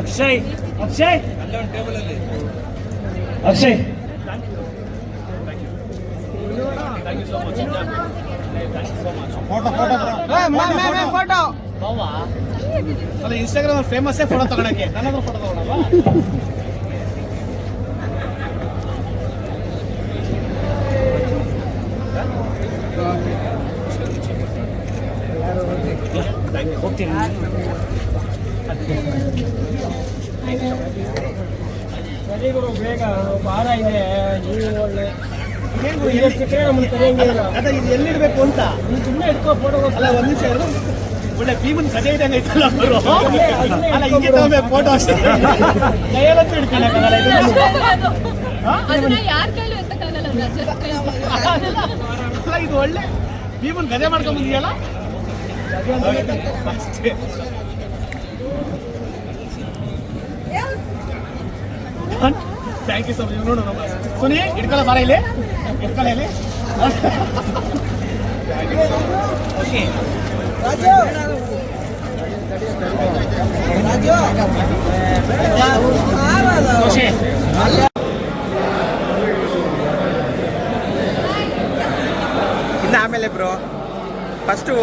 Akshay Akshay. Akshay. Photo. ಅಲ್ಲ Instagram ಫೇಮಸ್ಸೇ photo ತಗೊಳಕ್ಕೆ. ನನ್ನ ಫೋಟೋ ತಗೊಳಲ್ವಾ? ಹೋಗ್ತೀನಿ ಸರಿ ಗುರು ಬೇಗ ಭಾರ ಇದೆ ನೀವು ಒಳ್ಳೆ ಅದೇ ಇದು ಎಲ್ಲಿಡ್ಬೇಕು ಅಂತ ನೀವು ಸುಮ್ಮನೆ ಇಟ್ಕೋ ಫೋಟೋ ಅಲ್ಲ ಒಂದ್ ನಿಮಿಷ. ಒಳ್ಳೆ ಅಲ್ಲ ಇದು ಇದು ಒಳ್ಳೆ ಭೀಮನ್ ಗದೆ ಮಾಡ್ಕೊಂಡ್ ಬಂದಿಯಲ್ಲ ಅಷ್ಟೇ ಥ್ಯಾಂಕ್ ಯು ಸೊ ಮಚ್ ನೋಡು ನಮ್ಮ ಸುನಿ ಇಟ್ಕೊಳ್ಳೋ ಬರ ಇಲ್ಲಿ. ಇಟ್ಕೊಳ್ಳ ಇಲ್ಲಿ. ಓಕೆ ಇನ್ನು ಆಮೇಲೆ ಬ್ರೋ ಫಸ್ಟು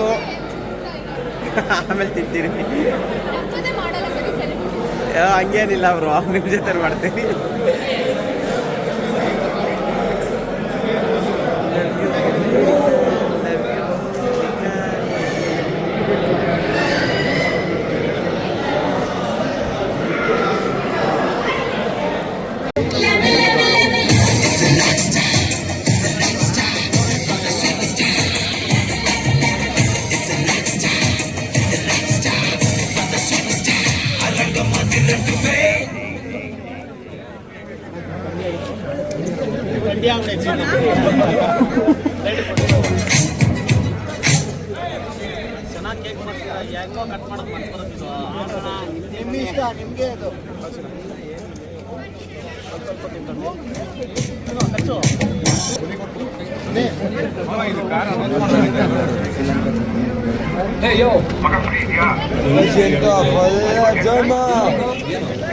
ಆಮೇಲೆ ತಿಂತೀರಿ ನಮ್ಮದೇ ಮಾಡಲ್ಲ ಬರೀ ಸೆಲೆಬ್ರಿಟಿ ಆ, ಹಂಗೇನಿಲ್ಲ ಬ್ರೋ ನಿಮ್ಮ ಜೊತೆ ಮಾಡ್ತೀನಿ ಗಂಡಿ ಅಂಗಡಿ ಚೆನ್ನಾಗಿ ಕೇಕ್ ಮಾಡ್ತೀರಾ ಯಾಕೋ ಕಟ್ ಮಾಡೋದು ಮಾಡ್ಕೊಡೋದು ನಿಮ್ಮ ಇಷ್ಟ ನಿಮಗೆ ಅದು ಸ್ವಲ್ಪ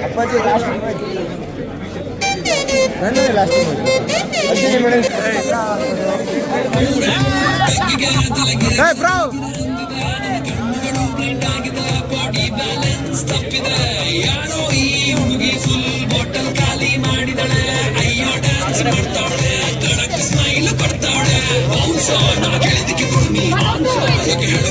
ಅಪ್ಪಾಜಿ ಲಾಸ್ಟ್ ತಪ್ಪಿದೆ ಯಾರೋ ಈ ಹುಡುಗಿ ಫುಲ್ ಬಾಟಲ್ ಖಾಲಿ ಮಾಡಿದಳೆ ಅಯ್ಯೋ ಡ್ಯಾನ್ಸ್ ಮಾಡ್ತಾಳೆ ತಿನ್ಕೊಂಡು ಇದು ಖರ್ಚು ಬ್ರೋ